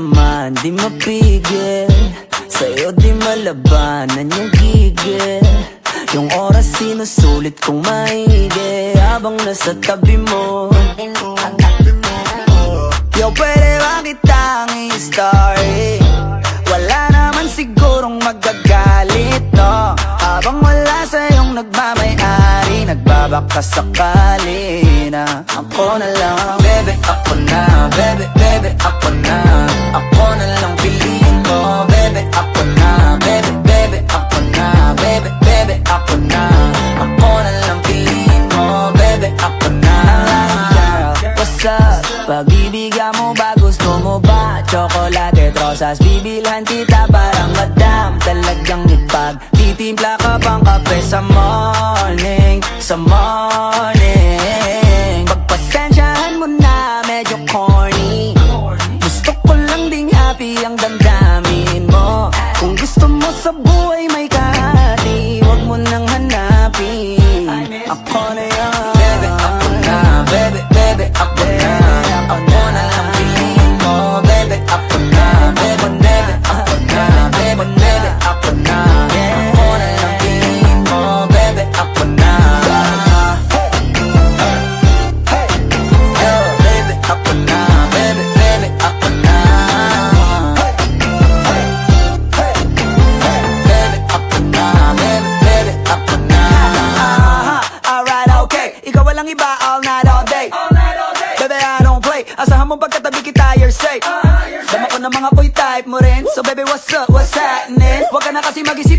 naman Di mapigil. Sa'yo di malabanan yung gigil. Yung oras sinusulit kong maigi Habang nasa tabi mo. Yo, pwede ba kitang i-story? Wala naman sigurong magagalit, no? Habang wala sa'yong nagmamayari Nagbabaka sakali na Ako na lang Bebe, ako na Bebe, bebe, ako na Ako na lang piliin mo Bebe, ako na Bebe, bebe, ako na Bebe, bebe, ako na Ako na lang piliin mo Bebe, ako na What's up? Pagbibigyan mo ba? Gusto mo ba? Chocolate at rosas Bibilhan kita parang madam. Talagang ipag Titimpla ka pang kape sa morning Sa morning damdamin mo. Kung gusto mo sa buhay may kahati Huwag mo nang hanapin. Ako na yan. Bebe, ako na Bebe, bebe, ako Ikaw walang iba all night, all day. Baby, I don't play. Asahan mo pagkatabi kita, you're safe. Dama ko ng mga boy type mo rin. So baby, what's up, what's happening? Huwag ka na kasi mag-isip